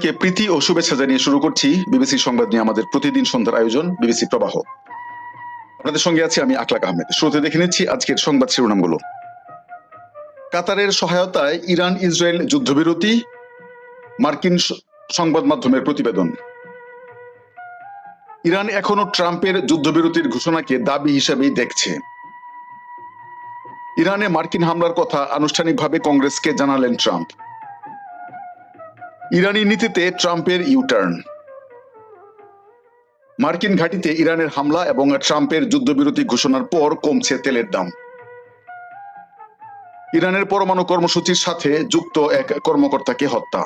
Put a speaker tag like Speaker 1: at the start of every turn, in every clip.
Speaker 1: সবাইকে প্রীতি ও শুভেচ্ছা জানিয়ে শুরু করছি বিবিসি সংবাদ নিয়ে আমাদের প্রতিদিন সন্ধ্যার আয়োজন বিবিসি প্রবাহ আপনাদের সঙ্গে আছি আমি আকলাক আহমেদ শুরুতে দেখে নিচ্ছি আজকের সংবাদ শিরোনামগুলো কাতারের সহায়তায় ইরান ইসরায়েল যুদ্ধবিরতি মার্কিন সংবাদ মাধ্যমের প্রতিবেদন ইরান এখনো ট্রাম্পের যুদ্ধবিরতির ঘোষণাকে দাবি হিসেবেই দেখছে ইরানে মার্কিন হামলার কথা আনুষ্ঠানিকভাবে কংগ্রেসকে জানালেন ট্রাম্প ইরানি নীতিতে ট্রাম্পের ইউটার্ন মার্কিন ঘাটিতে ইরানের হামলা এবং ট্রাম্পের যুদ্ধবিরতি ঘোষণার পর কমছে তেলের দাম ইরানের পরমাণু কর্মসূচির সাথে যুক্ত এক কর্মকর্তাকে হত্যা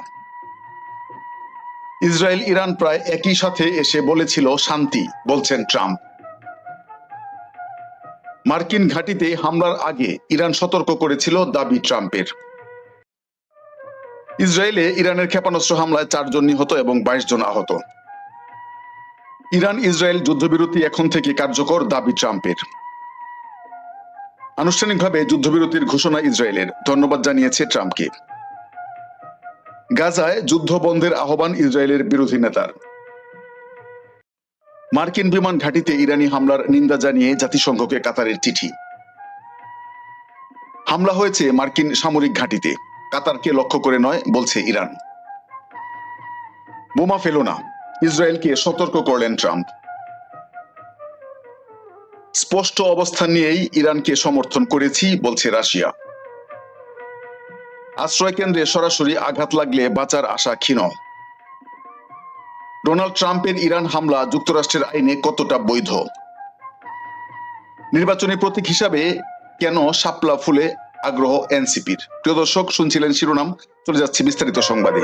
Speaker 1: ইসরায়েল ইরান প্রায় একই সাথে এসে বলেছিল শান্তি বলছেন ট্রাম্প মার্কিন ঘাটিতে হামলার আগে ইরান সতর্ক করেছিল দাবি ট্রাম্পের ইসরায়েলে ইরানের ক্ষেপণাস্ত্র হামলায় চারজন নিহত এবং বাইশ জন আহত ইরান ইসরায়েল যুদ্ধবিরতি এখন থেকে কার্যকর দাবি ট্রাম্পের আনুষ্ঠানিকভাবে যুদ্ধবিরতির ঘোষণা ইসরায়েলের ধন্যবাদ জানিয়েছে ট্রাম্পকে গাজায় যুদ্ধ বন্ধের আহ্বান ইসরায়েলের বিরোধী নেতার মার্কিন বিমান ঘাঁটিতে ইরানি হামলার নিন্দা জানিয়ে জাতিসংঘকে কাতারের চিঠি হামলা হয়েছে মার্কিন সামরিক ঘাঁটিতে কাতারকে লক্ষ্য করে নয় বলছে ইরান বোমা ফেলো না ইসরায়েলকে সতর্ক করলেন ট্রাম্প স্পষ্ট অবস্থান নিয়েই ইরানকে সমর্থন করেছি বলছে রাশিয়া আশ্রয়কেন্দ্রে সরাসরি আঘাত লাগলে বাঁচার আশা ক্ষীণ ডোনাল্ড ট্রাম্পের ইরান হামলা যুক্তরাষ্ট্রের আইনে কতটা বৈধ নির্বাচনী প্রতীক হিসাবে কেন শাপলা ফুলে আগ্রহ এনসিপির প্রিয় দর্শক শুনছিলেন শিরোনাম চলে যাচ্ছি বিস্তারিত সংবাদে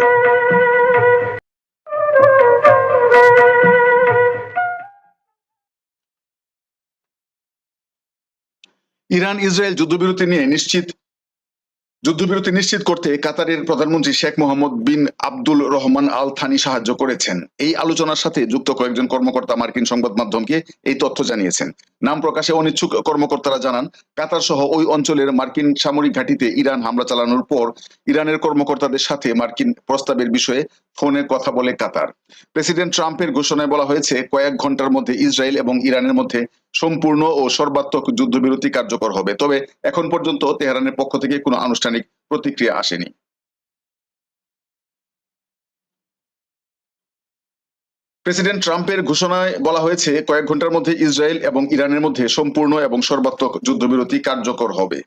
Speaker 1: ইরান ইসরায়েল যুদ্ধবিরতি নিয়ে নিশ্চিত যুদ্ধবিরতি নিশ্চিত করতে কাতারের প্রধানমন্ত্রী Sheikh Mohammed bin Abdul Rahman Al Thani সাহায্য করেছেন এই আলোচনার সাথে যুক্ত কয়েকজন কর্মকর্তা মার্কিন সংবাদ মাধ্যমকে এই তথ্য জানিয়েছেন নাম প্রকাশে অনিচ্ছুক কর্মকর্তারা জানান কাতার সহ ওই অঞ্চলের মার্কিন সামরিক ঘাটিতে ইরান হামলা চালানোর পর ইরানের কর্মকর্তাদের সাথে মার্কিন প্রস্তাবের বিষয়ে ফোনে কথা বলে কাতার প্রেসিডেন্ট ট্রাম্পের ঘোষণায় বলা হয়েছে কয়েক ঘন্টার মধ্যে ইসরায়েল এবং ইরানের মধ্যে সম্পূর্ণ ও সর্বাত্মক যুদ্ধবিরতি কার্যকর হবে তবে এখন পর্যন্ত তেহরানের পক্ষ থেকে কোনো আনুষ্ঠানিক প্রতিক্রিয়া আসেনি প্রেসিডেন্ট ট্রাম্পের ঘোষণায় বলা হয়েছে কয়েক ঘন্টার মধ্যে ইসরায়েল এবং ইরানের মধ্যে সম্পূর্ণ এবং সর্বাত্মক যুদ্ধবিরতি কার্যকর হবে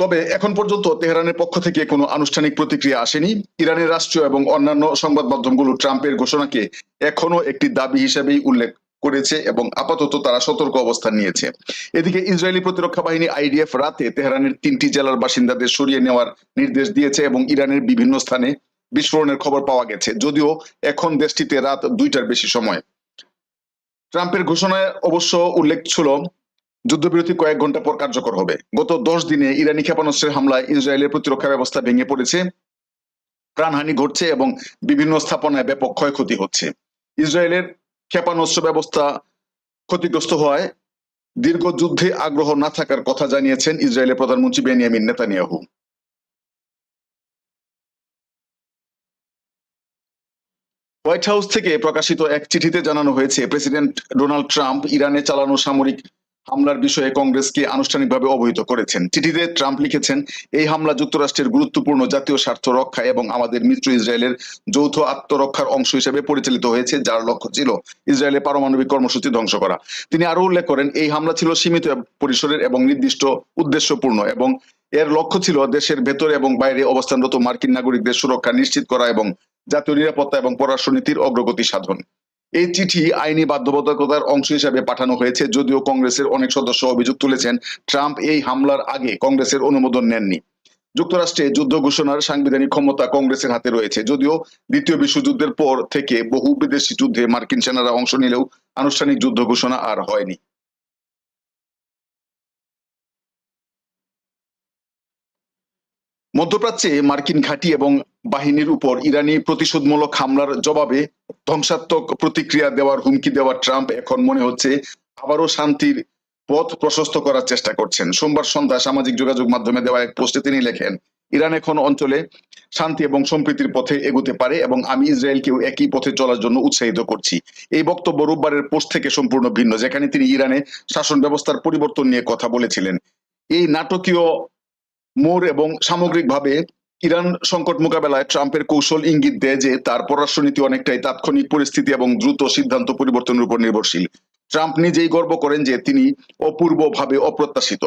Speaker 1: তবে এখন পর্যন্ত তেহরানের পক্ষ থেকে কোনো আনুষ্ঠানিক প্রতিক্রিয়া আসেনি ইরানের রাষ্ট্রীয় এবং অন্যান্য সংবাদ মাধ্যমগুলো ট্রাম্পের ঘোষণাকে এখনো একটি দাবি হিসেবেই উল্লেখ করেছে এবং আপাতত তারা সতর্ক অবস্থান নিয়েছে এদিকে ইসরায়েলি প্রতিরক্ষা বাহিনী আইডিএফ রাতে তেহরানের তিনটি জেলার বাসিন্দাদের সরিয়ে নেওয়ার নির্দেশ দিয়েছে এবং ইরানের বিভিন্ন স্থানে বিস্ফোরণের খবর পাওয়া গেছে যদিও এখন দেশটিতে রাত দুইটার বেশি সময় ট্রাম্পের ঘোষণায় অবশ্য উল্লেখ ছিল যুদ্ধবিরতি কয়েক ঘন্টা পর কার্যকর হবে গত দশ দিনে ইরানি ক্ষেপণাস্ত্রের হামলায় ইসরায়েলের প্রতিরক্ষা ব্যবস্থা ভেঙে পড়েছে প্রাণহানি ঘটছে এবং বিভিন্ন স্থাপনায় ব্যাপক ক্ষয়ক্ষতি হচ্ছে ইসরায়েলের ক্ষেপণাস্ত্র ব্যবস্থা ক্ষতিগ্রস্ত হওয়ায় দীর্ঘ যুদ্ধে আগ্রহ না থাকার কথা জানিয়েছেন ইসরায়েলের প্রধানমন্ত্রী বেনিয়ামিন নেতানিয়াহু হোয়াইট হাউস থেকে প্রকাশিত এক চিঠিতে জানানো হয়েছে প্রেসিডেন্ট ডোনাল্ড ট্রাম্প ইরানে চালানো সামরিক হামলার বিষয়ে কংগ্রেসকে আনুষ্ঠানিকভাবে অবহিত করেছেন চিঠিতে ট্রাম্প লিখেছেন এই হামলা যুক্তরাষ্ট্রের গুরুত্বপূর্ণ জাতীয় স্বার্থ রক্ষা এবং আমাদের মিত্র ইসরায়েলের যৌথ আত্মরক্ষার অংশ হিসেবে পরিচালিত হয়েছে যার লক্ষ্য ছিল ইসরায়েলের পারমাণবিক কর্মসূচি ধ্বংস করা তিনি আরো উল্লেখ করেন এই হামলা ছিল সীমিত পরিসরের এবং নির্দিষ্ট উদ্দেশ্যপূর্ণ এবং এর লক্ষ্য ছিল দেশের ভেতরে এবং বাইরে অবস্থানরত মার্কিন নাগরিকদের সুরক্ষা নিশ্চিত করা এবং জাতীয় নিরাপত্তা এবং পররাষ্ট্র নীতির অগ্রগতি সাধন এই চিঠি আইনি বাধ্যবাধকতার অংশ হিসাবে পাঠানো হয়েছে যদিও কংগ্রেসের অনেক সদস্য অভিযোগ তুলেছেন ট্রাম্প এই হামলার আগে কংগ্রেসের অনুমোদন নেননি যুক্তরাষ্ট্রে যুদ্ধ ঘোষণার সাংবিধানিক ক্ষমতা কংগ্রেসের হাতে রয়েছে যদিও দ্বিতীয় বিশ্বযুদ্ধের পর থেকে বহু বিদেশি যুদ্ধে মার্কিন সেনারা অংশ নিলেও আনুষ্ঠানিক যুদ্ধ ঘোষণা আর হয়নি মধ্যপ্রাচ্যে মার্কিন ঘাঁটি এবং বাহিনীর উপর ইরানি প্রতিশোধমূলক হামলার জবাবে ধ্বংসাত্মক প্রতিক্রিয়া দেওয়ার হুমকি দেওয়া ট্রাম্প এখন মনে হচ্ছে আবারও শান্তির পথ প্রশস্ত করার চেষ্টা করছেন সোমবার সন্ধ্যা সামাজিক যোগাযোগ মাধ্যমে দেওয়া এক পোস্টে তিনি লেখেন ইরান এখন অঞ্চলে শান্তি এবং সম্প্রীতির পথে এগোতে পারে এবং আমি ইসরায়েলকেও একই পথে চলার জন্য উৎসাহিত করছি এই বক্তব্য রোববারের পোস্ট থেকে সম্পূর্ণ ভিন্ন যেখানে তিনি ইরানে শাসন ব্যবস্থার পরিবর্তন নিয়ে কথা বলেছিলেন এই নাটকীয় মোর এবং সামগ্রিকভাবে ইরান সংকট মোকাবেলায় ট্রাম্পের কৌশল ইঙ্গিত দেয় যে তার পররাষ্ট্রনীতি অনেকটাই তাৎক্ষণিক পরিস্থিতি এবং দ্রুত সিদ্ধান্ত পরিবর্তনের উপর নির্ভরশীল ট্রাম্প নিজেই গর্ব করেন যে তিনি অপূর্বভাবে অপ্রত্যাশিত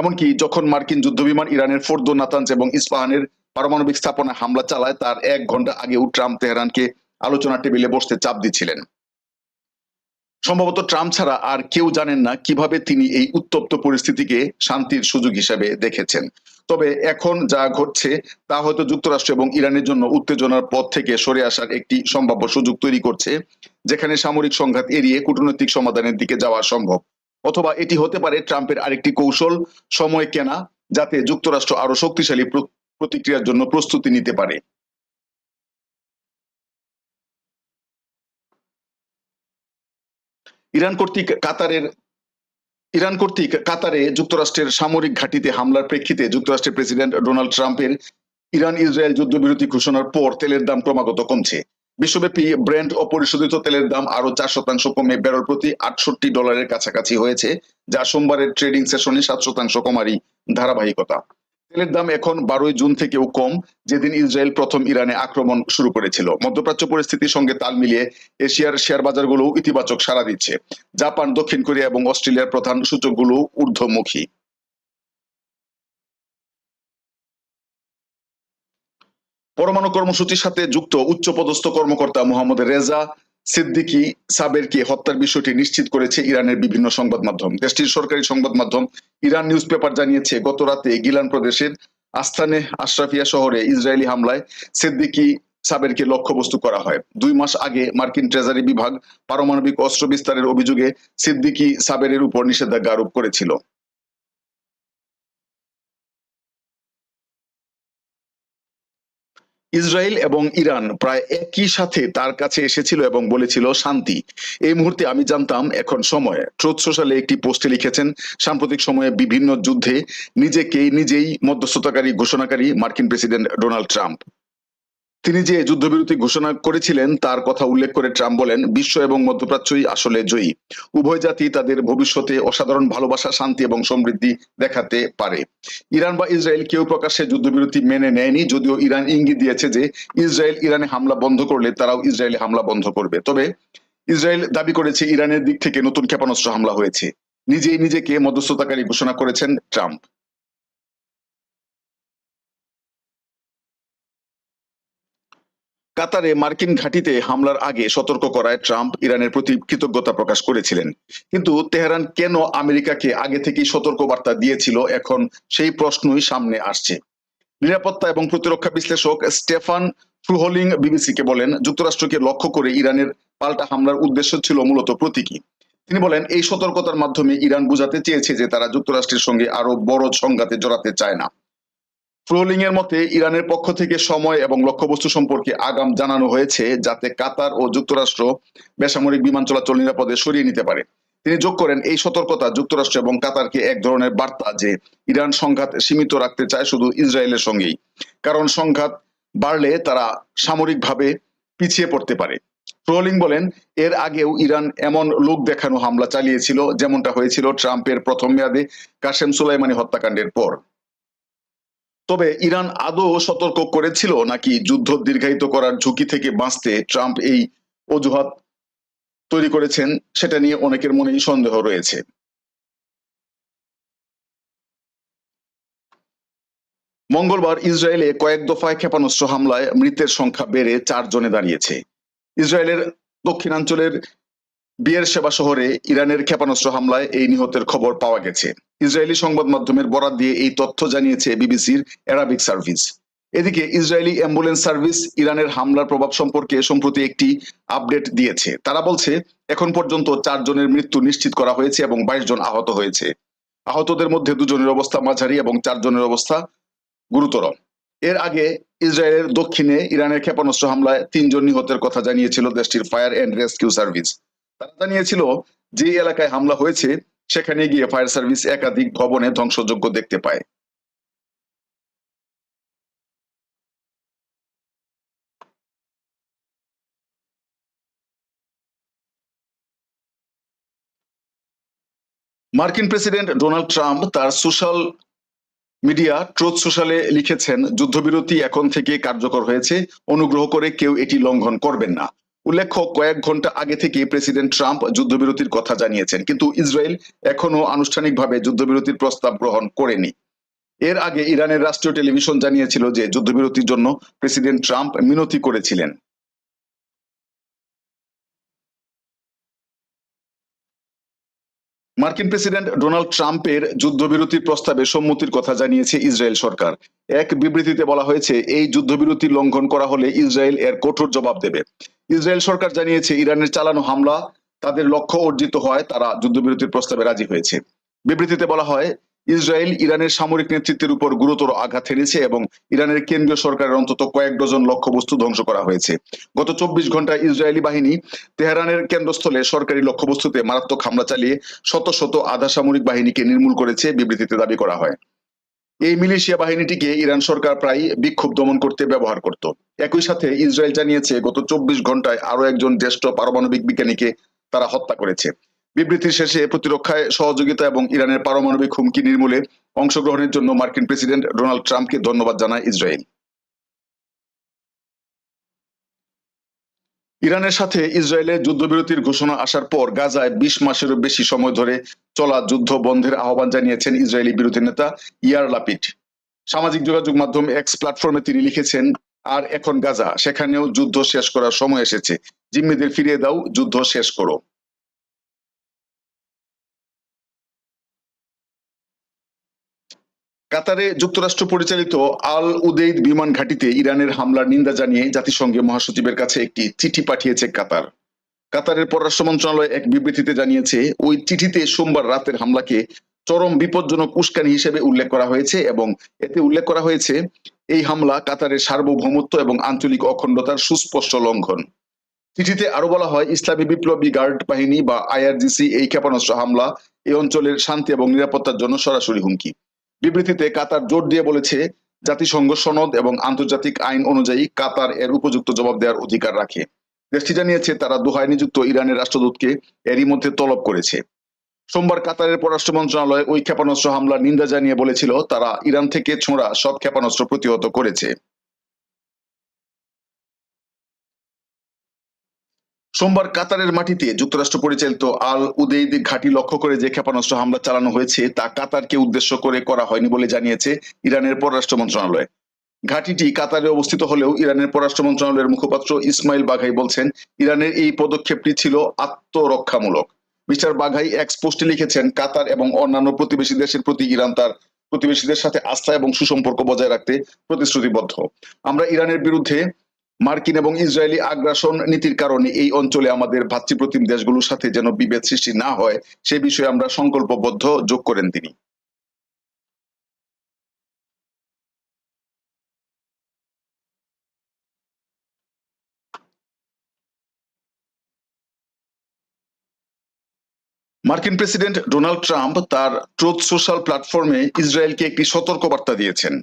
Speaker 1: এমনকি যখন মার্কিন যুদ্ধবিমান ইরানের ফোর্দ নাতাঞ্জ এবং ইস্পাহানের পারমাণবিক স্থাপনায় হামলা চালায় তার এক ঘন্টা আগেও ট্রাম্প তেহরানকে আলোচনা টেবিলে বসতে চাপ দিচ্ছিলেন সম্ভবত ট্রাম্প ছাড়া আর কেউ জানেন না কিভাবে তিনি এই উত্তপ্ত পরিস্থিতিকে শান্তির সুযোগ হিসেবে দেখেছেন তবে এখন যা ঘটছে তা হয়তো যুক্তরাষ্ট্র এবং ইরানের জন্য উত্তেজনার পথ থেকে সরে আসার একটি সম্ভাব্য সুযোগ তৈরি করছে যেখানে সামরিক সংঘাত এড়িয়ে কূটনৈতিক সমাধানের দিকে যাওয়া সম্ভব অথবা এটি হতে পারে ট্রাম্পের আরেকটি কৌশল সময় কেনা যাতে যুক্তরাষ্ট্র আরো শক্তিশালী প্রতিক্রিয়ার জন্য প্রস্তুতি নিতে পারে ইরান কর্তৃক কাতারের ইরান কর্তৃক কাতারে যুক্তরাষ্ট্রের সামরিক ঘাঁটিতে হামলার প্রেক্ষিতে যুক্তরাষ্ট্রের প্রেসিডেন্ট ডোনাল্ড ট্রাম্পের ইরান ইসরায়েল যুদ্ধবিরতি ঘোষণার পর তেলের দাম ক্রমাগত কমছে বিশ্বব্যাপী ব্র্যান্ড অপরিশোধিত তেলের দাম আরো চার শতাংশ কমে ব্যারল প্রতি আটষট্টি ডলারের কাছাকাছি হয়েছে যা সোমবারের ট্রেডিং সেশনে সাত শতাংশ কমারই ধারাবাহিকতা তেলের দাম এখন বারোই জুন থেকেও কম যেদিন ইসরায়েল প্রথম ইরানে আক্রমণ শুরু করেছিল মধ্যপ্রাচ্য পরিস্থিতির সঙ্গে তাল মিলিয়ে এশিয়ার শেয়ার বাজারগুলো ইতিবাচক সাড়া দিচ্ছে জাপান দক্ষিণ কোরিয়া এবং অস্ট্রেলিয়ার প্রধান সূচকগুলো ঊর্ধ্বমুখী পরমাণু কর্মসূচির সাথে যুক্ত উচ্চপদস্থ কর্মকর্তা মোহাম্মদ রেজা সিদ্দিকি সাবেরকে হত্যার বিষয়টি নিশ্চিত করেছে ইরানের বিভিন্ন সংবাদ মাধ্যম দেশটির সরকারি সংবাদ মাধ্যম ইরান নিউজ পেপার জানিয়েছে গত রাতে গিলান প্রদেশের আস্থানে আশরাফিয়া শহরে ইসরায়েলি হামলায় সিদ্দিকি সাবেরকে লক্ষ্যবস্তু করা হয় দুই মাস আগে মার্কিন ট্রেজারি বিভাগ পারমাণবিক অস্ত্র বিস্তারের অভিযোগে সিদ্দিকি সাবেরের উপর নিষেধাজ্ঞা আরোপ করেছিল ইসরায়েল এবং ইরান প্রায় একই সাথে তার কাছে এসেছিল এবং বলেছিল শান্তি এই মুহূর্তে আমি জানতাম এখন সময় ট্রোথ সোশ্যালে একটি পোস্টে লিখেছেন সাম্প্রতিক সময়ে বিভিন্ন যুদ্ধে নিজেকে নিজেই মধ্যস্থতাকারী ঘোষণাকারী মার্কিন প্রেসিডেন্ট ডোনাল্ড ট্রাম্প তিনি যে যুদ্ধবিরতি ঘোষণা করেছিলেন তার কথা উল্লেখ করে ট্রাম্প বলেন বিশ্ব এবং মধ্যপ্রাচ্যই আসলে জয়ী উভয় জাতি তাদের ভবিষ্যতে অসাধারণ ভালোবাসা শান্তি এবং সমৃদ্ধি দেখাতে পারে ইরান বা ইসরায়েল কেউ প্রকাশ্যে যুদ্ধবিরতি মেনে নেয়নি যদিও ইরান ইঙ্গিত দিয়েছে যে ইসরায়েল ইরানে হামলা বন্ধ করলে তারাও ইসরায়েলে হামলা বন্ধ করবে তবে ইসরায়েল দাবি করেছে ইরানের দিক থেকে নতুন ক্ষেপণাস্ত্র হামলা হয়েছে নিজেই নিজেকে মধ্যস্থতাকারী ঘোষণা করেছেন ট্রাম্প কাতারে মার্কিন ঘাঁটিতে হামলার আগে সতর্ক করায় ট্রাম্প ইরানের প্রতি কৃতজ্ঞতা প্রকাশ করেছিলেন কিন্তু তেহরান কেন আমেরিকাকে আগে থেকে সতর্ক বার্তা দিয়েছিল এখন সেই প্রশ্নই সামনে আসছে নিরাপত্তা এবং প্রতিরক্ষা বিশ্লেষক স্টেফান ফ্রুহলিং বিবিসিকে বলেন যুক্তরাষ্ট্রকে লক্ষ্য করে ইরানের পাল্টা হামলার উদ্দেশ্য ছিল মূলত প্রতীকী তিনি বলেন এই সতর্কতার মাধ্যমে ইরান বুঝাতে চেয়েছে যে তারা যুক্তরাষ্ট্রের সঙ্গে আরো বড় সংঘাতে জড়াতে চায় না ট্রোলিং এর মতে ইরানের পক্ষ থেকে সময় এবং লক্ষ্যবস্তু সম্পর্কে আগাম জানানো হয়েছে যাতে কাতার ও যুক্তরাষ্ট্র বেসামরিক বিমান চলাচল নিরাপদে সরিয়ে নিতে পারে তিনি যোগ করেন এই সতর্কতা যুক্তরাষ্ট্র এবং কাতারকে এক ধরনের বার্তা যে ইরান সংঘাত সীমিত রাখতে চায় শুধু ইসরায়েলের সঙ্গেই কারণ সংঘাত বাড়লে তারা সামরিকভাবে পিছিয়ে পড়তে পারে ট্রোলিং বলেন এর আগেও ইরান এমন লোক দেখানো হামলা চালিয়েছিল যেমনটা হয়েছিল ট্রাম্পের প্রথম মেয়াদে কাশেম সুলাইমানি হত্যাকাণ্ডের পর তবে ইরান আদৌ সতর্ক করেছিল নাকি যুদ্ধ দীর্ঘায়িত করার ঝুঁকি থেকে বাঁচতে ট্রাম্প এই অজুহাত তৈরি করেছেন সেটা নিয়ে অনেকের মনেই সন্দেহ রয়েছে মঙ্গলবার ইসরায়েলে কয়েক দফায় ক্ষেপণাস্ত্র হামলায় মৃতের সংখ্যা বেড়ে চার জনে দাঁড়িয়েছে ইসরায়েলের দক্ষিণাঞ্চলের বিয়ের সেবা শহরে ইরানের ক্ষেপণাস্ত্র হামলায় এই নিহতের খবর পাওয়া গেছে ইসরায়েলি সংবাদ মাধ্যমের বরাত দিয়ে এই তথ্য জানিয়েছে বিবিসির অ্যারাবিক সার্ভিস এদিকে ইসরায়েলি অ্যাম্বুলেন্স সার্ভিস ইরানের হামলার প্রভাব সম্পর্কে সম্প্রতি একটি আপডেট দিয়েছে তারা বলছে এখন পর্যন্ত চারজনের মৃত্যু নিশ্চিত করা হয়েছে এবং বাইশ জন আহত হয়েছে আহতদের মধ্যে দুজনের অবস্থা মাঝারি এবং চারজনের অবস্থা গুরুতর এর আগে ইসরায়েলের দক্ষিণে ইরানের ক্ষেপণাস্ত্র হামলায় তিনজন নিহতের কথা জানিয়েছিল দেশটির ফায়ার অ্যান্ড রেস্কিউ সার্ভিস তারা জানিয়েছিল যে এলাকায় হামলা হয়েছে সেখানে গিয়ে ফায়ার সার্ভিস একাধিক ভবনে ধ্বংসযোগ্য দেখতে পায় মার্কিন প্রেসিডেন্ট ডোনাল্ড ট্রাম্প তার সোশ্যাল মিডিয়া ট্রোথ সোশ্যালে লিখেছেন যুদ্ধবিরতি এখন থেকে কার্যকর হয়েছে অনুগ্রহ করে কেউ এটি লঙ্ঘন করবেন না উল্লেখ্য কয়েক ঘন্টা আগে থেকে প্রেসিডেন্ট ট্রাম্প যুদ্ধবিরতির কথা জানিয়েছেন কিন্তু ইসরায়েল এখনো আনুষ্ঠানিকভাবে যুদ্ধবিরতির প্রস্তাব গ্রহণ করেনি এর আগে ইরানের রাষ্ট্রীয় টেলিভিশন জানিয়েছিল যে যুদ্ধবিরতির জন্য প্রেসিডেন্ট ট্রাম্প মিনতি করেছিলেন মার্কিন প্রেসিডেন্ট ডোনাল্ড ট্রাম্পের যুদ্ধবিরতির প্রস্তাবে সম্মতির কথা জানিয়েছে ইসরায়েল সরকার এক বিবৃতিতে বলা হয়েছে এই যুদ্ধবিরতি লঙ্ঘন করা হলে ইসরায়েল এর কঠোর জবাব দেবে ইসরায়েল সরকার জানিয়েছে ইরানের চালানো হামলা তাদের লক্ষ্য অর্জিত হয় তারা যুদ্ধবিরতির প্রস্তাবে রাজি হয়েছে বিবৃতিতে বলা হয় ইসরায়েল ইরানের সামরিক নেতৃত্বের উপর গুরুতর আঘাত হেনেছে এবং ইরানের কেন্দ্রীয় সরকারের অন্তত কয়েক ডজন লক্ষ্যবস্তু ধ্বংস করা হয়েছে গত চব্বিশ ঘন্টায় ইসরায়েলি বাহিনী তেহরানের কেন্দ্রস্থলে সরকারি লক্ষ্যবস্তুতে মারাত্মক হামলা চালিয়ে শত শত আধা সামরিক বাহিনীকে নির্মূল করেছে বিবৃতিতে দাবি করা হয় এই মিলিশিয়া বাহিনীটিকে ইরান সরকার প্রায় বিক্ষোভ দমন করতে ব্যবহার করত একই সাথে ইসরায়েল জানিয়েছে গত চব্বিশ ঘন্টায় আরো একজন জ্যেষ্ঠ পারমাণবিক বিজ্ঞানীকে তারা হত্যা করেছে বিবৃতির শেষে প্রতিরক্ষায় সহযোগিতা এবং ইরানের পারমাণবিক হুমকি নির্মূলে অংশগ্রহণের জন্য মার্কিন প্রেসিডেন্ট ডোনাল্ড ট্রাম্পকে ধন্যবাদ জানায় ইসরায়েল ইরানের সাথে ইসরায়েলের যুদ্ধবিরতির ঘোষণা আসার পর গাজায় বিশ মাসেরও বেশি সময় ধরে চলা যুদ্ধ বন্ধের আহ্বান জানিয়েছেন ইসরায়েলি বিরোধী নেতা ইয়ার লাপিট সামাজিক যোগাযোগ মাধ্যম এক্স প্ল্যাটফর্মে তিনি লিখেছেন আর এখন গাজা সেখানেও যুদ্ধ শেষ করার সময় এসেছে জিম্মিদের ফিরিয়ে দাও যুদ্ধ শেষ করো কাতারে যুক্তরাষ্ট্র পরিচালিত আল উদেইদ বিমান ঘাঁটিতে ইরানের হামলার নিন্দা জানিয়ে জাতিসংঘে মহাসচিবের কাছে একটি চিঠি পাঠিয়েছে কাতার কাতারের পররাষ্ট্র মন্ত্রণালয় এক বিবৃতিতে জানিয়েছে ওই চিঠিতে সোমবার রাতের হামলাকে চরম বিপজ্জনক উস্কানি হিসেবে উল্লেখ করা হয়েছে এবং এতে উল্লেখ করা হয়েছে এই হামলা কাতারের সার্বভৌমত্ব এবং আঞ্চলিক অখণ্ডতার সুস্পষ্ট লঙ্ঘন চিঠিতে আরো বলা হয় ইসলামী বিপ্লবী গার্ড বাহিনী বা আইআরজিসি এই ক্ষেপণাস্ত্র হামলা এই অঞ্চলের শান্তি এবং নিরাপত্তার জন্য সরাসরি হুমকি বিবৃতিতে কাতার জোর দিয়ে বলেছে জাতিসংঘ সনদ এবং আন্তর্জাতিক আইন অনুযায়ী কাতার এর উপযুক্ত জবাব দেওয়ার অধিকার রাখে দেশটি জানিয়েছে তারা দোহায় নিযুক্ত ইরানের রাষ্ট্রদূতকে এরই মধ্যে তলব করেছে সোমবার কাতারের পররাষ্ট্র মন্ত্রণালয় ওই ক্ষেপণাস্ত্র হামলার নিন্দা জানিয়ে বলেছিল তারা ইরান থেকে ছোঁড়া সব ক্ষেপণাস্ত্র প্রতিহত করেছে সোমবার কাতারের মাটিতে যুক্তরাষ্ট্র পরিচালিত আল উদেইদ ঘাঁটি লক্ষ্য করে যে ক্ষেপণাস্ত্র হামলা চালানো হয়েছে তা কাতারকে উদ্দেশ্য করে করা হয়নি বলে জানিয়েছে ইরানের পররাষ্ট্র মন্ত্রণালয় ঘাঁটিটি কাতারে অবস্থিত হলেও ইরানের পররাষ্ট্র মন্ত্রণালয়ের মুখপাত্র ইসমাইল বাঘাই বলছেন ইরানের এই পদক্ষেপটি ছিল আত্মরক্ষামূলক মিস্টার বাঘাই এক পোস্টে লিখেছেন কাতার এবং অন্যান্য প্রতিবেশী দেশের প্রতি ইরান তার প্রতিবেশীদের সাথে আস্থা এবং সুসম্পর্ক বজায় রাখতে প্রতিশ্রুতিবদ্ধ আমরা ইরানের বিরুদ্ধে মার্কিন এবং ইসরায়েলি আগ্রাসন নীতির কারণে এই অঞ্চলে আমাদের ভাতৃপ্রতিম দেশগুলোর সাথে যেন বিভেদ সৃষ্টি না হয় সে বিষয়ে আমরা সংকল্পবদ্ধ যোগ করেন তিনি মার্কিন প্রেসিডেন্ট ডোনাল্ড ট্রাম্প তার ট্রুথ সোশ্যাল প্ল্যাটফর্মে ইসরায়েলকে একটি সতর্কবার্তা দিয়েছেন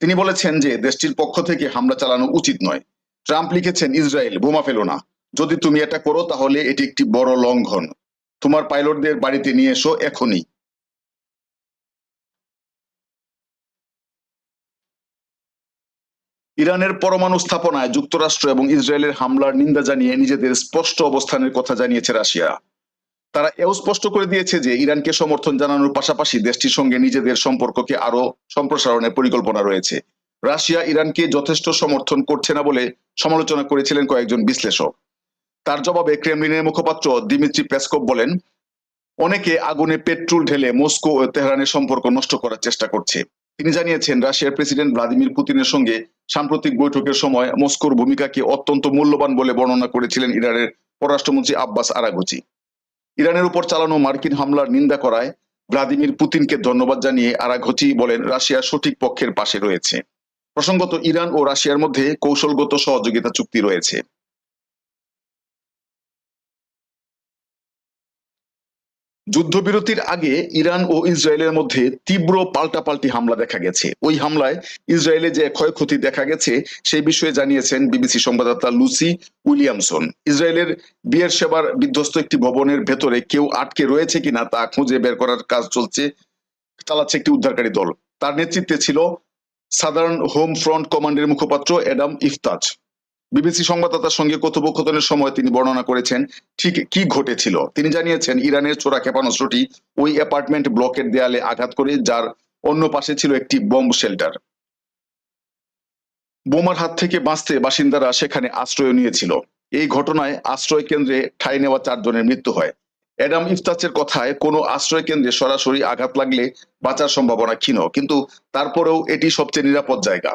Speaker 1: তিনি বলেছেন যে দেশটির পক্ষ থেকে হামলা চালানো উচিত নয় ট্রাম্প লিখেছেন ইসরায়েল বোমা ফেলো না যদি তুমি এটা করো তাহলে এটি একটি বড় লঙ্ঘন তোমার পাইলটদের বাড়িতে নিয়ে এসো এখনই ইরানের পরমাণু স্থাপনায় যুক্তরাষ্ট্র এবং ইসরায়েলের হামলার নিন্দা জানিয়ে নিজেদের স্পষ্ট অবস্থানের কথা জানিয়েছে রাশিয়া তারা এও স্পষ্ট করে দিয়েছে যে ইরানকে সমর্থন জানানোর পাশাপাশি দেশটির সঙ্গে নিজেদের সম্পর্ককে আরো সম্প্রসারণের পরিকল্পনা রয়েছে রাশিয়া ইরানকে যথেষ্ট সমর্থন করছে না বলে সমালোচনা করেছিলেন কয়েকজন বিশ্লেষক তার জবাবে ক্রেমলিনের মুখপাত্র দিমিত্রি পেসকপ বলেন অনেকে আগুনে পেট্রোল ঢেলে মস্কো ও তেহরানের সম্পর্ক নষ্ট করার চেষ্টা করছে তিনি জানিয়েছেন রাশিয়ার প্রেসিডেন্ট ভ্লাদিমির পুতিনের সঙ্গে সাম্প্রতিক বৈঠকের সময় মস্কোর ভূমিকাকে অত্যন্ত মূল্যবান বলে বর্ণনা করেছিলেন ইরানের পররাষ্ট্রমন্ত্রী আব্বাস আরাগুচি ইরানের উপর চালানো মার্কিন হামলার নিন্দা করায় ভ্লাদিমির পুতিনকে ধন্যবাদ জানিয়ে আরাঘচি বলেন রাশিয়া সঠিক পক্ষের পাশে রয়েছে প্রসঙ্গত ইরান ও রাশিয়ার মধ্যে কৌশলগত সহযোগিতা চুক্তি রয়েছে যুদ্ধবিরতির আগে ইরান ও ইসরায়েলের মধ্যে তীব্র পাল্টাপাল্টি হামলা দেখা গেছে ওই হামলায় ইসরায়েলে যে ক্ষয়ক্ষতি দেখা গেছে সেই বিষয়ে জানিয়েছেন বিবিসি সংবাদদাতা লুসি উইলিয়ামসন ইসরায়েলের বিয়ের সেবার বিধ্বস্ত একটি ভবনের ভেতরে কেউ আটকে রয়েছে কিনা তা খুঁজে বের করার কাজ চলছে চালাচ্ছে একটি উদ্ধারকারী দল তার নেতৃত্বে ছিল সাধারণ হোম ফ্রন্ট কমান্ডের মুখপাত্র এডাম ইফতাজ বিবিসি সংবাদদাতার সঙ্গে কথোপকথনের সময় তিনি বর্ণনা করেছেন ঠিক কি ঘটেছিল তিনি জানিয়েছেন ইরানের চোরা ক্ষেপণাস্ত্রটি ওই অ্যাপার্টমেন্ট ব্লকের দেয়ালে আঘাত করে যার অন্য পাশে ছিল একটি বম্ব শেল্টার বোমার হাত থেকে বাঁচতে বাসিন্দারা সেখানে আশ্রয় নিয়েছিল এই ঘটনায় আশ্রয় কেন্দ্রে ঠাঁই নেওয়া চারজনের মৃত্যু হয় অ্যাডাম ইফতাচের কথায় কোনো আশ্রয় কেন্দ্রে সরাসরি আঘাত লাগলে বাঁচার সম্ভাবনা ক্ষীণ কিন্তু তারপরেও এটি সবচেয়ে নিরাপদ জায়গা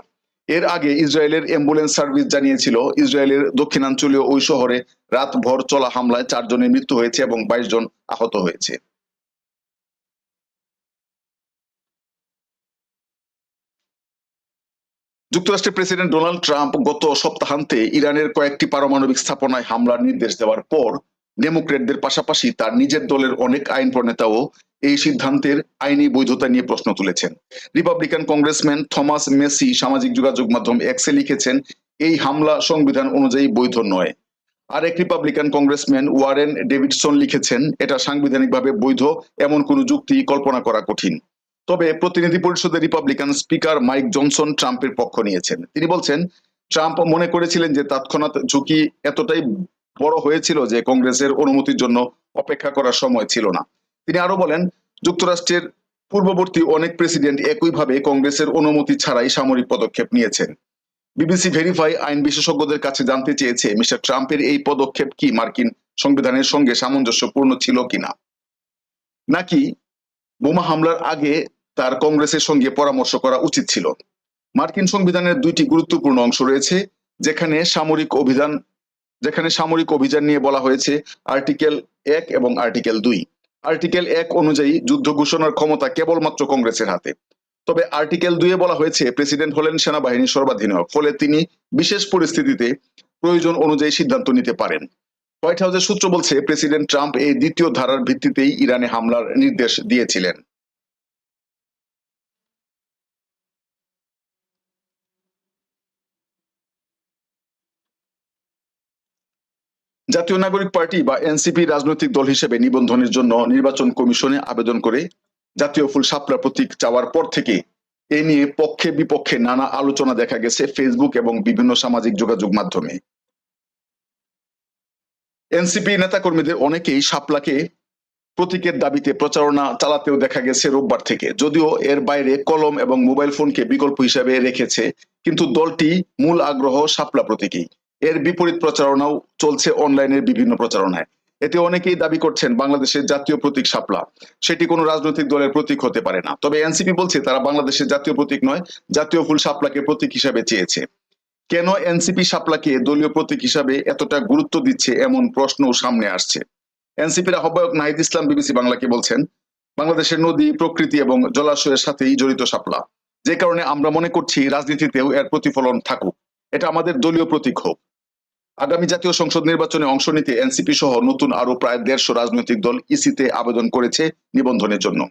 Speaker 1: এর আগে ইসরায়েলের অ্যাম্বুলেন্স সার্ভিস জানিয়েছিল ইসরায়েলের দক্ষিণাঞ্চলীয় ওই শহরে রাত ভর চলা হামলায় চারজনের মৃত্যু হয়েছে এবং বাইশ জন আহত হয়েছে যুক্তরাষ্ট্রের প্রেসিডেন্ট ডোনাল্ড ট্রাম্প গত সপ্তাহান্তে ইরানের কয়েকটি পারমাণবিক স্থাপনায় হামলার নির্দেশ দেওয়ার পর ডেমোক্রেটদের পাশাপাশি তার নিজের দলের অনেক আইন প্রণেতাও এই সিদ্ধান্তের আইনি বৈধতা নিয়ে প্রশ্ন তুলেছেন রিপাবলিকান কংগ্রেসম্যান থমাস মেসি সামাজিক যোগাযোগ মাধ্যম এক্সে লিখেছেন এই হামলা সংবিধান অনুযায়ী বৈধ নয় আরেক রিপাবলিকান কংগ্রেসম্যান ওয়ারেন ডেভিডসন লিখেছেন এটা সাংবিধানিকভাবে বৈধ এমন কোনো যুক্তি কল্পনা করা কঠিন তবে প্রতিনিধি পরিষদের রিপাবলিকান স্পিকার মাইক জনসন ট্রাম্পের পক্ষ নিয়েছেন তিনি বলছেন ট্রাম্প মনে করেছিলেন যে তৎক্ষণাৎ ঝুঁকি এতটাই বড় হয়েছিল যে কংগ্রেসের অনুমতির জন্য অপেক্ষা করার সময় ছিল না তিনি আরো বলেন যুক্তরাষ্ট্রের পূর্ববর্তী অনেক প্রেসিডেন্ট একইভাবে কংগ্রেসের অনুমতি ছাড়াই সামরিক পদক্ষেপ নিয়েছেন বিবিসি ভেরিফাই আইন বিশেষজ্ঞদের কাছে জানতে চেয়েছে মিস্টার ট্রাম্পের এই পদক্ষেপ কি মার্কিন সংবিধানের সঙ্গে সামঞ্জস্যপূর্ণ ছিল কিনা নাকি বোমা হামলার আগে তার কংগ্রেসের সঙ্গে পরামর্শ করা উচিত ছিল মার্কিন সংবিধানের দুইটি গুরুত্বপূর্ণ অংশ রয়েছে যেখানে সামরিক অভিযান যেখানে সামরিক অভিযান নিয়ে বলা হয়েছে আর্টিকেল এক এবং আর্টিকেল দুই আর্টিকেল এক অনুযায়ী যুদ্ধ ঘোষণার ক্ষমতা কেবলমাত্র কংগ্রেসের হাতে তবে আর্টিকেল দুয়ে বলা হয়েছে প্রেসিডেন্ট হলেন সেনাবাহিনীর সর্বাধিনায়ক ফলে তিনি বিশেষ পরিস্থিতিতে প্রয়োজন অনুযায়ী সিদ্ধান্ত নিতে পারেন হোয়াইট হাউসের সূত্র বলছে প্রেসিডেন্ট ট্রাম্প এই দ্বিতীয় ধারার ভিত্তিতেই ইরানে হামলার নির্দেশ দিয়েছিলেন জাতীয় নাগরিক পার্টি বা এনসিপি রাজনৈতিক দল হিসেবে নিবন্ধনের জন্য নির্বাচন কমিশনে আবেদন করে জাতীয় ফুল সাপলা প্রতীক চাওয়ার পর থেকে এ নিয়ে পক্ষে বিপক্ষে নানা আলোচনা দেখা গেছে ফেসবুক এবং বিভিন্ন সামাজিক যোগাযোগ মাধ্যমে এনসিপি নেতাকর্মীদের অনেকেই সাপলাকে প্রতীকের দাবিতে প্রচারণা চালাতেও দেখা গেছে রোববার থেকে যদিও এর বাইরে কলম এবং মোবাইল ফোনকে বিকল্প হিসেবে রেখেছে কিন্তু দলটি মূল আগ্রহ সাপলা প্রতীকেই এর বিপরীত প্রচারণাও চলছে অনলাইনের বিভিন্ন প্রচারণায় এতে অনেকেই দাবি করছেন বাংলাদেশের জাতীয় প্রতীক সাপলা সেটি কোনো রাজনৈতিক দলের প্রতীক হতে পারে না তবে এনসিপি বলছে তারা বাংলাদেশের জাতীয় প্রতীক নয় জাতীয় ফুল সাপলাকে প্রতীক হিসাবে চেয়েছে কেন এনসিপি সাপলাকে দলীয় প্রতীক হিসাবে এতটা গুরুত্ব দিচ্ছে এমন প্রশ্নও সামনে আসছে এনসিপির আহ্বায়ক নাহিদ ইসলাম বিবিসি বাংলাকে বলছেন বাংলাদেশের নদী প্রকৃতি এবং জলাশয়ের সাথেই জড়িত সাপলা যে কারণে আমরা মনে করছি রাজনীতিতেও এর প্রতিফলন থাকুক এটা আমাদের দলীয় প্রতীক হোক আগামী জাতীয় সংসদ নির্বাচনে অংশ নিতে এনসিপি সহ নতুন আরো প্রায় দেড়শো রাজনৈতিক দল ইসিতে আবেদন করেছে নিবন্ধনের জন্য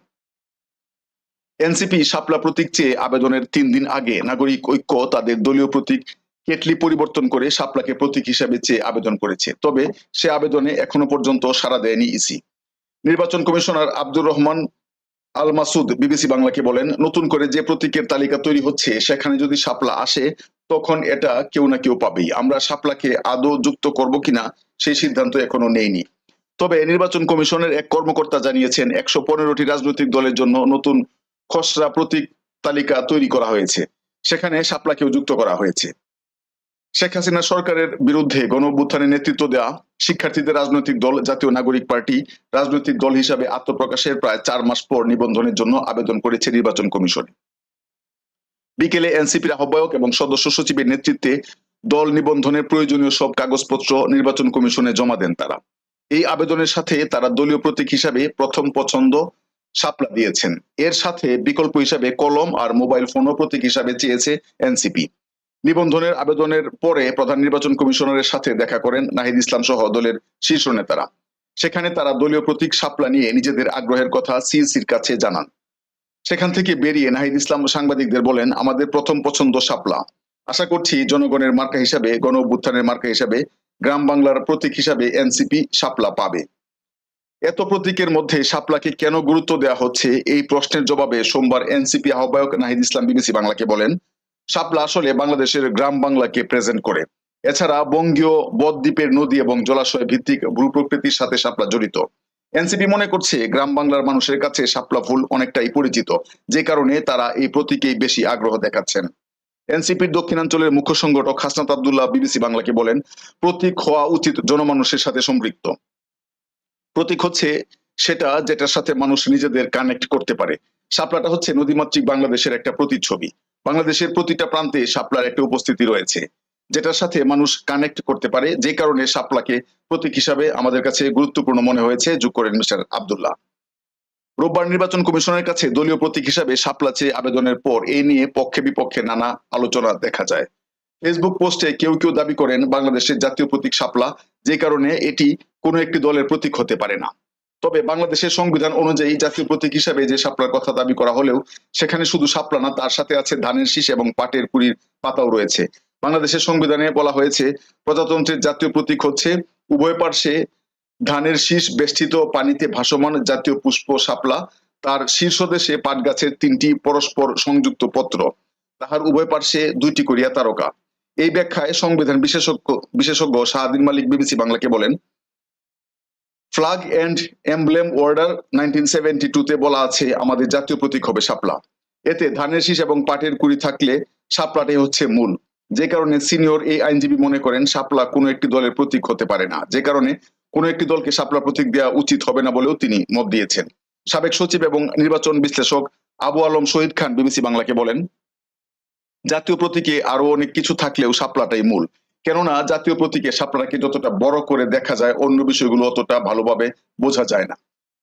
Speaker 1: এনসিপি সাপলা প্রতীক চেয়ে আবেদনের তিন দিন আগে নাগরিক ঐক্য তাদের দলীয় প্রতীক কেটলি পরিবর্তন করে সাপলাকে প্রতীক হিসাবে চেয়ে আবেদন করেছে তবে সে আবেদনে এখনো পর্যন্ত সাড়া দেয়নি ইসি নির্বাচন কমিশনার আব্দুর রহমান আল মাসুদ বিবিসি বাংলাকে বলেন নতুন করে যে প্রতীকের তালিকা তৈরি হচ্ছে সেখানে যদি সাপলা আসে তখন এটা কেউ না কেউ পাবেই আমরা সাপলাকে আদৌ যুক্ত করব কিনা সেই সিদ্ধান্ত এখনো নেইনি তবে নির্বাচন কমিশনের এক কর্মকর্তা জানিয়েছেন একশো পনেরোটি রাজনৈতিক দলের জন্য নতুন খসড়া প্রতীক তালিকা তৈরি করা হয়েছে সেখানে সাপলাকেও যুক্ত করা হয়েছে শেখ হাসিনা সরকারের বিরুদ্ধে গণ নেতৃত্ব দেওয়া শিক্ষার্থীদের রাজনৈতিক দল জাতীয় নাগরিক পার্টি রাজনৈতিক দল হিসাবে আত্মপ্রকাশের প্রায় চার মাস পর নিবন্ধনের জন্য আবেদন করেছে নির্বাচন কমিশনে বিকেলে এনসিপির আহ্বায়ক এবং সদস্য সচিবের নেতৃত্বে দল নিবন্ধনের প্রয়োজনীয় সব কাগজপত্র নির্বাচন কমিশনে জমা দেন তারা এই আবেদনের সাথে তারা দলীয় প্রতীক হিসাবে প্রথম পছন্দ সাপলা দিয়েছেন এর সাথে বিকল্প হিসাবে কলম আর মোবাইল ফোনও প্রতীক হিসাবে চেয়েছে এনসিপি নিবন্ধনের আবেদনের পরে প্রধান নির্বাচন কমিশনারের সাথে দেখা করেন নাহিদ ইসলাম সহ দলের শীর্ষ নেতারা সেখানে তারা দলীয় প্রতীক সাপলা নিয়ে নিজেদের আগ্রহের কথা সিএসির কাছে জানান সেখান থেকে বেরিয়ে নাহিদ ইসলাম সাংবাদিকদের বলেন আমাদের প্রথম পছন্দ সাপলা আশা করছি জনগণের মার্কা হিসাবে গণ অভ্যুত্থানের মার্কা হিসাবে গ্রাম বাংলার প্রতীক হিসাবে এনসিপি সাপলা পাবে এত প্রতীকের মধ্যে সাপলাকে কেন গুরুত্ব দেওয়া হচ্ছে এই প্রশ্নের জবাবে সোমবার এনসিপি আহ্বায়ক নাহিদ ইসলাম বিবিসি বাংলাকে বলেন সাপলা আসলে বাংলাদেশের গ্রাম বাংলাকে প্রেজেন্ট করে এছাড়া বঙ্গীয় বদ্বীপের নদী এবং জলাশয় ভিত্তিক ভূপ্রকৃতির সাথে সাপলা জড়িত এনসিপি মনে করছে গ্রাম বাংলার মানুষের কাছে শাপলা ফুল অনেকটাই পরিচিত যে কারণে তারা এই প্রতীকেই বেশি আগ্রহ দেখাচ্ছেন এনসিপির দক্ষিণাঞ্চলের মুখ্য সংগঠক হাসনাত আবদুল্লাহ বিবিসি বাংলাকে বলেন প্রতীক হওয়া উচিত জনমানুষের সাথে সম্পৃক্ত প্রতীক হচ্ছে সেটা যেটার সাথে মানুষ নিজেদের কানেক্ট করতে পারে শাপলাটা হচ্ছে নদীমাতৃক বাংলাদেশের একটা প্রতিচ্ছবি বাংলাদেশের প্রতিটা প্রান্তে শাপলার একটা উপস্থিতি রয়েছে যেটার সাথে মানুষ কানেক্ট করতে পারে যে কারণে সাপলাকে প্রতীক হিসাবে আমাদের কাছে গুরুত্বপূর্ণ মনে হয়েছে যোগ করেন মিস্টার আবদুল্লাহ রোববার নির্বাচন কমিশনের কাছে দলীয় প্রতীক হিসাবে সাপলা চেয়ে আবেদনের পর এ নিয়ে পক্ষে বিপক্ষে নানা আলোচনা দেখা যায় ফেসবুক পোস্টে কেউ কেউ দাবি করেন বাংলাদেশের জাতীয় প্রতীক সাপলা যে কারণে এটি কোনো একটি দলের প্রতীক হতে পারে না তবে বাংলাদেশের সংবিধান অনুযায়ী জাতীয় প্রতীক হিসাবে যে সাপলার কথা দাবি করা হলেও সেখানে শুধু সাপলা না তার সাথে আছে ধানের শীষ এবং পাটের কুড়ির পাতাও রয়েছে বাংলাদেশের সংবিধানে বলা হয়েছে প্রজাতন্ত্রের জাতীয় প্রতীক হচ্ছে উভয় পার্শ্বে ধানের শীষ বেষ্টিত পানিতে ভাসমান জাতীয় পুষ্প শাপলা তার শীর্ষদেশে পাটগাছের তিনটি পরস্পর সংযুক্ত পত্র তাহার উভয় পার্শ্বে দুইটি করিয়া তারকা এই ব্যাখ্যায় সংবিধান বিশেষজ্ঞ বিশেষজ্ঞ শাহাদিন মালিক বিবিসি বাংলাকে বলেন flag and emblem order nineteen seventy টুতে বলা আছে আমাদের জাতীয় প্রতীক হবে শাপলা এতে ধানের শীষ এবং পাটের কুড়ি থাকলে শাপলাটাই হচ্ছে মূল যে কারণে সিনিয়র এই আইনজীবী মনে করেন সাপলা কোনো একটি দলের প্রতীক হতে পারে না যে কারণে কোনো একটি দলকে সাপলা প্রতীক দেওয়া উচিত হবে না বলেও তিনি মত দিয়েছেন সাবেক সচিব এবং নির্বাচন বিশ্লেষক আবু আলম শহীদ খান বিবিসি বাংলাকে বলেন জাতীয় প্রতীকে আরো অনেক কিছু থাকলেও সাপলাটাই মূল কেননা জাতীয় প্রতীকে সাপলাটাকে যতটা বড় করে দেখা যায় অন্য বিষয়গুলো অতটা ভালোভাবে বোঝা যায় না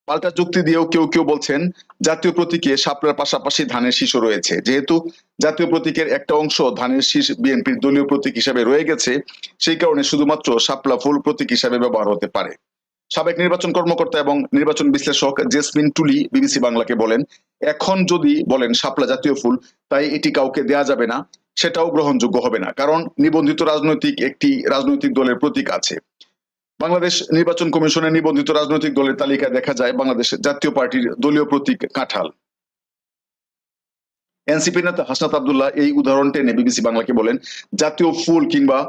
Speaker 1: পাল্টা যুক্তি দিয়েও কেউ কেউ বলছেন জাতীয় প্রতীকে সাপড়ার পাশাপাশি ধানের শীষ রয়েছে যেহেতু জাতীয় প্রতীকের একটা অংশ ধানের শীষ বিএনপির দলীয় প্রতীক হিসাবে রয়ে গেছে সেই কারণে শুধুমাত্র সাপলা ফুল প্রতীক হিসাবে ব্যবহার হতে পারে সাবেক নির্বাচন কর্মকর্তা এবং নির্বাচন বিশ্লেষক জেসমিন টুলি বিবিসি বাংলাকে বলেন এখন যদি বলেন সাপলা জাতীয় ফুল তাই এটি কাউকে দেয়া যাবে না সেটাও গ্রহণযোগ্য হবে না কারণ নিবন্ধিত রাজনৈতিক একটি রাজনৈতিক দলের প্রতীক আছে বাংলাদেশ নির্বাচন কমিশনের নিবন্ধিত রাজনৈতিক দলের তালিকায় দেখা যায় বাংলাদেশ জাতীয় পার্টির দলীয় প্রতীক কাঁঠাল এনসিপি নেতা হাসনাত আবদুল্লাহ এই উদাহরণ টেনে বিবিসি বাংলাকে বলেন জাতীয় ফুল কিংবা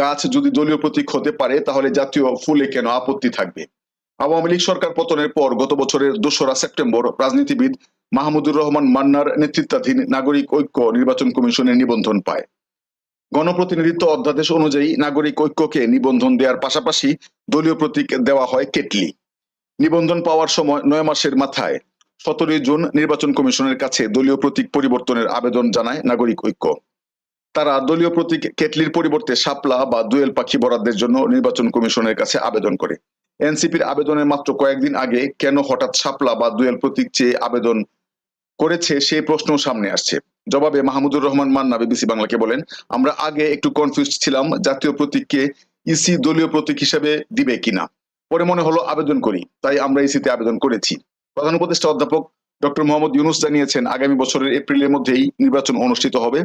Speaker 1: গাছ যদি দলীয় প্রতীক হতে পারে তাহলে জাতীয় ফুলে কেন আপত্তি থাকবে আওয়ামী লীগ সরকার পতনের পর গত বছরের দোসরা সেপ্টেম্বর রাজনীতিবিদ মাহমুদুর রহমান মান্নার নেতৃত্বাধীন নাগরিক ঐক্য নির্বাচন কমিশনের নিবন্ধন পায় গণপ্রতিনিধিত্ব অধ্যাদেশ অনুযায়ী নাগরিক ঐক্যকে নিবন্ধন দেওয়ার পাশাপাশি দলীয় প্রতীক দেওয়া হয় কেটলি নিবন্ধন পাওয়ার সময় নয় মাসের মাথায় সতেরোই জুন নির্বাচন কমিশনের কাছে দলীয় প্রতীক পরিবর্তনের আবেদন জানায় নাগরিক ঐক্য তারা দলীয় প্রতীক কেটলির পরিবর্তে সাপলা বা দুয়েল পাখি বরাদ্দের জন্য নির্বাচন কমিশনের কাছে আবেদন করে এনসিপির আবেদনের মাত্র কয়েকদিন আগে কেন হঠাৎ সাপলা বা দুয়েল প্রতীক চেয়ে আবেদন করেছে সেই প্রশ্ন সামনে আসছে জবাবে মাহমুদুর রহমান মান্না বিবিসি বাংলাকে বলেন আমরা আগে একটু কনফিউজ ছিলাম জাতীয় প্রতীককে ইসি e দলীয় প্রতীক হিসেবে দিবে কিনা পরে মনে হলো আবেদন করি তাই আমরা ইসিতে e আবেদন করেছি প্রধান উপদেষ্টা অধ্যাপক ডক্টর মোহাম্মদ ইউনুস জানিয়েছেন আগামী বছরের এপ্রিলের মধ্যেই নির্বাচন অনুষ্ঠিত হবে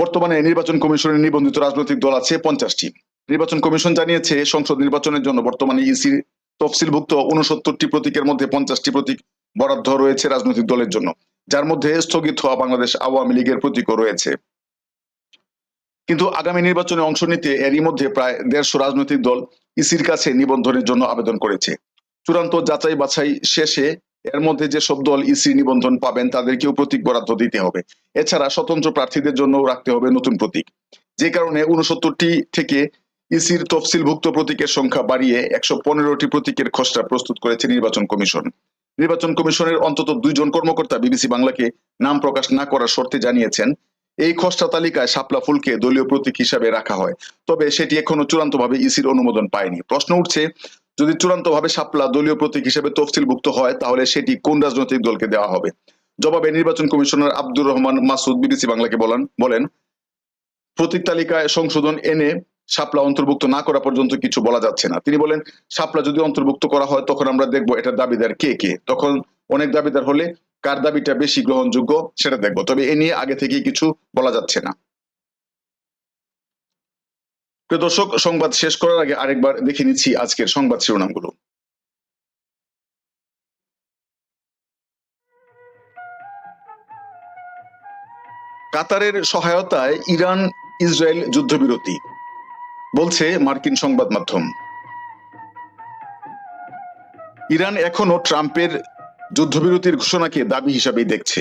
Speaker 1: বর্তমানে নির্বাচন কমিশনের নিবন্ধিত রাজনৈতিক দল আছে পঞ্চাশটি নির্বাচন কমিশন জানিয়েছে সংসদ নির্বাচনের জন্য বর্তমানে ইসির e তফসিলভুক্ত উনসত্তরটি প্রতীকের মধ্যে পঞ্চাশটি প্রতীক বরাদ্দ রয়েছে রাজনৈতিক দলের জন্য যার মধ্যে স্থগিত হওয়া বাংলাদেশ আওয়ামী লীগের প্রতীকও রয়েছে কিন্তু আগামী নির্বাচনে অংশ নিতে এরই মধ্যে প্রায় দেড়শো রাজনৈতিক দল ইসির কাছে নিবন্ধনের জন্য আবেদন করেছে চূড়ান্ত যাচাই বাছাই শেষে এর মধ্যে যে সব দল ইসি নিবন্ধন পাবেন তাদেরকেও প্রতীক বরাদ্দ দিতে হবে এছাড়া স্বতন্ত্র প্রার্থীদের জন্য রাখতে হবে নতুন প্রতীক যে কারণে উনসত্তরটি থেকে ইসির তফসিলভুক্ত প্রতীকের সংখ্যা বাড়িয়ে একশো পনেরোটি প্রতীকের খসড়া প্রস্তুত করেছে নির্বাচন কমিশন নির্বাচন কমিশনের অন্তত দুইজন কর্মকর্তা বিবিসি বাংলাকে নাম প্রকাশ না করার শর্তে জানিয়েছেন এই খসড়া তালিকায় শাপলা ফুলকে দলীয় প্রতীক হিসাবে রাখা হয় তবে সেটি এখনো চূড়ান্তভাবে ইসির অনুমোদন পায়নি প্রশ্ন উঠছে যদি চূড়ান্তভাবে শাপলা দলীয় প্রতীক হিসেবে তফসিলভুক্ত হয় তাহলে সেটি কোন রাজনৈতিক দলকে দেওয়া হবে জবাবে নির্বাচন কমিশনার আব্দুর রহমান মাসুদ বিবিসি বাংলাকে বলেন বলেন প্রতীক তালিকায় সংশোধন এনে সাপলা অন্তর্ভুক্ত না করা পর্যন্ত কিছু বলা যাচ্ছে না তিনি বলেন সাপলা যদি অন্তর্ভুক্ত করা হয় তখন আমরা দেখব এটার দাবিদার কে কে তখন অনেক দাবিদার হলে কার দাবিটা বেশি গ্রহণযোগ্য সেটা দেখব তবে এ নিয়ে আগে থেকে কিছু বলা যাচ্ছে না দর্শক সংবাদ শেষ করার আগে আরেকবার দেখে নিচ্ছি আজকের সংবাদ শিরোনামগুলো কাতারের সহায়তায় ইরান ইসরায়েল যুদ্ধবিরতি বলছে মার্কিন সংবাদ মাধ্যম ইরান এখনো ট্রাম্পের যুদ্ধবিরতির ঘোষণাকে দাবি হিসাবেই দেখছে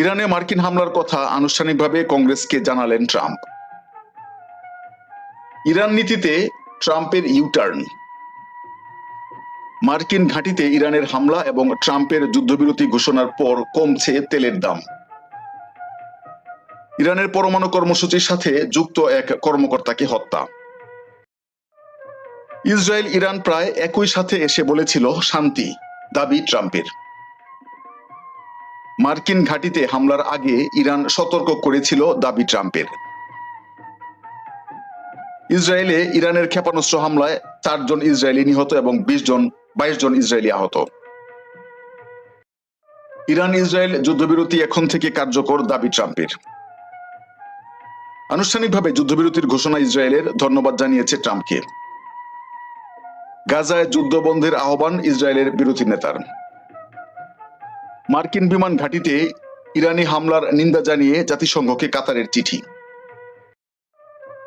Speaker 1: ইরানে মার্কিন হামলার কথা আনুষ্ঠানিকভাবে কংগ্রেসকে জানালেন ট্রাম্প ইরান নীতিতে ট্রাম্পের ইউটার্ন মার্কিন ঘাঁটিতে ইরানের হামলা এবং ট্রাম্পের যুদ্ধবিরতি ঘোষণার পর কমছে তেলের দাম ইরানের পরমাণু কর্মসূচির সাথে যুক্ত এক কর্মকর্তাকে হত্যা ইসরায়েল ইরান প্রায় একই সাথে এসে বলেছিল শান্তি দাবি ট্রাম্পের মার্কিন ঘাটিতে হামলার আগে ইরান সতর্ক করেছিল দাবি ট্রাম্পের ইসরায়েলে ইরানের ক্ষেপণাস্ত্র হামলায় চারজন ইসরায়েলি নিহত এবং বিশ জন বাইশ জন ইসরায়েলি আহত ইরান ইসরায়েল যুদ্ধবিরতি এখন থেকে কার্যকর দাবি ট্রাম্পের আনুষ্ঠানিকভাবে যুদ্ধবিরতির ঘোষণা ইসরায়েলের ধন্যবাদ জানিয়েছে ট্রাম্পকে গাজায় যুদ্ধ বন্ধের আহ্বান ইসরায়েলের বিরোধী নেতার মার্কিন বিমান ঘাঁটিতে ইরানি হামলার নিন্দা জানিয়ে জাতিসংঘকে কাতারের চিঠি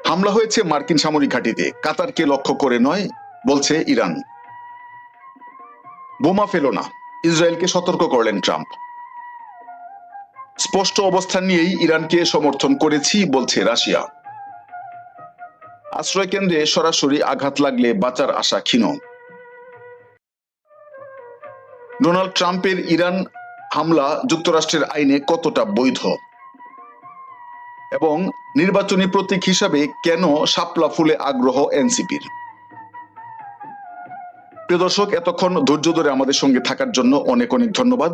Speaker 1: হামলা হয়েছে মার্কিন সামরিক ঘাঁটিতে কাতারকে লক্ষ্য করে নয় বলছে ইরান বোমা ফেলো না ইসরায়েলকে সতর্ক করলেন ট্রাম্প স্পষ্ট অবস্থান নিয়েই ইরানকে সমর্থন করেছি বলছে রাশিয়া আশ্রয়কেন্দ্রে সরাসরি আঘাত লাগলে বাঁচার আশা ক্ষীণ ডোনাল্ড ট্রাম্পের ইরান হামলা যুক্তরাষ্ট্রের আইনে কতটা বৈধ এবং নির্বাচনী প্রতীক হিসাবে কেন শাপলা ফুলে আগ্রহ এনসিপির প্রিয় দর্শক এতক্ষণ ধৈর্য ধরে আমাদের সঙ্গে থাকার জন্য অনেক অনেক ধন্যবাদ